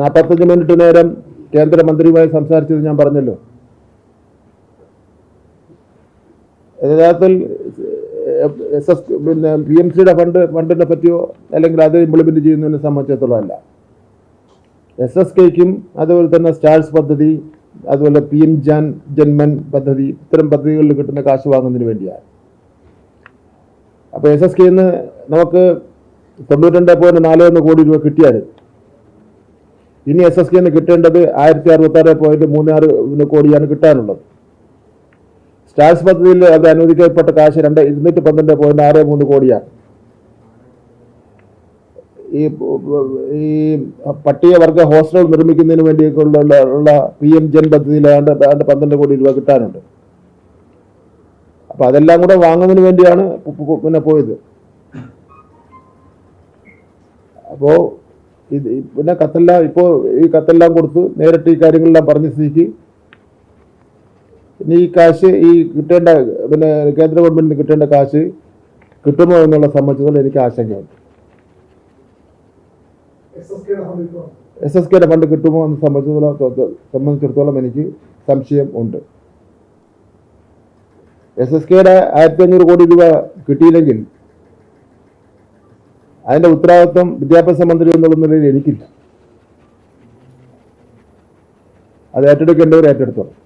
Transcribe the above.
നാൽപ്പത്തഞ്ച് മിനിറ്റ് നേരം കേന്ദ്രമന്ത്രിയുമായി സംസാരിച്ചത് ഞാൻ പറഞ്ഞല്ലോ. യഥാർത്ഥത്തിൽ എസ് എസ് പിന്നെ പി എം സിയുടെ ഫണ്ട് ഫണ്ടിനെ പറ്റിയോ അല്ലെങ്കിൽ അത് ഇംപ്ലിമെന്റ് ചെയ്യുന്നതിനെ സംബന്ധിച്ചിടത്തോളം അല്ല. എസ് എസ് കെക്കും അതുപോലെ തന്നെ സ്റ്റാർസ് പദ്ധതി അതുപോലെ പി എം ജാൻ ജന്മൻ പദ്ധതി ഇത്തരം പദ്ധതികളിൽ കിട്ടുന്ന കാശ് വാങ്ങുന്നതിന് വേണ്ടിയാണ്. അപ്പോൾ എസ് എസ് കെന്ന് നമുക്ക് തൊണ്ണൂറ്റി പോയിന്റ് നാല് ഒന്ന് കോടി രൂപ കിട്ടിയാൽ ഇനി എസ് എസ് കെന്ന് കിട്ടേണ്ടത് ആയിരത്തി അറുപത്തി ആറ് പോയിന്റ് മൂന്ന് ആറ് കോടിയാണ് കിട്ടാനുള്ളത്. സ്റ്റാർസ് പദ്ധതിയിൽ അത് അനുവദിക്കപ്പെട്ട കാശ് രണ്ട് ഇരുന്നൂറ്റി പന്ത്രണ്ട് പോയിന്റ് ആറ് മൂന്ന് കോടിയാണ്. ഈ ഈ പട്ടികവർഗ ഹോസ്റ്റൽ നിർമ്മിക്കുന്നതിന് വേണ്ടിയൊക്കെയുള്ള ഉള്ള പി എം ജൻ പദ്ധതിയിൽ ഏതാണ്ട് ആണ്ട് പന്ത്രണ്ട് കോടി രൂപ കിട്ടാനുണ്ട്. അപ്പൊ അതെല്ലാം കൂടെ വാങ്ങുന്നതിന് വേണ്ടിയാണ് പിന്നെ പോയത്. അപ്പോ ഇത് പിന്നെ കത്തെല്ലാം ഇപ്പോൾ ഈ കത്തെല്ലാം കൊടുത്ത് നേരിട്ട് ഈ കാര്യങ്ങളെല്ലാം പറഞ്ഞ സ്ഥിതിക്ക് ഇനി ഈ കാശ് ഈ കിട്ടേണ്ട പിന്നെ കേന്ദ്ര ഗവൺമെന്റിന് കിട്ടേണ്ട കാശ് കിട്ടുമോ എന്നുള്ള സംബന്ധിച്ചതിൽ എനിക്ക് ആശങ്കയുണ്ട്. എസ് എസ് കെയുടെ ഫണ്ട് കിട്ടുമോ? എന്ന് സംബന്ധിച്ചിടത്തോളം സംബന്ധിച്ചിടത്തോളം എനിക്ക് സംശയം ഉണ്ട് എസ് എസ് കെയുടെ ആയിരത്തി അഞ്ഞൂറ് കോടി രൂപ കിട്ടിയില്ലെങ്കിൽ അതിന്റെ ഉത്തരവാദിത്വം വിദ്യാഭ്യാസ മന്ത്രി എന്നുള്ള നിലയിൽ എനിക്കില്ല. അത് ഏറ്റെടുക്കേണ്ടവർ ഏറ്റെടുത്തോളും.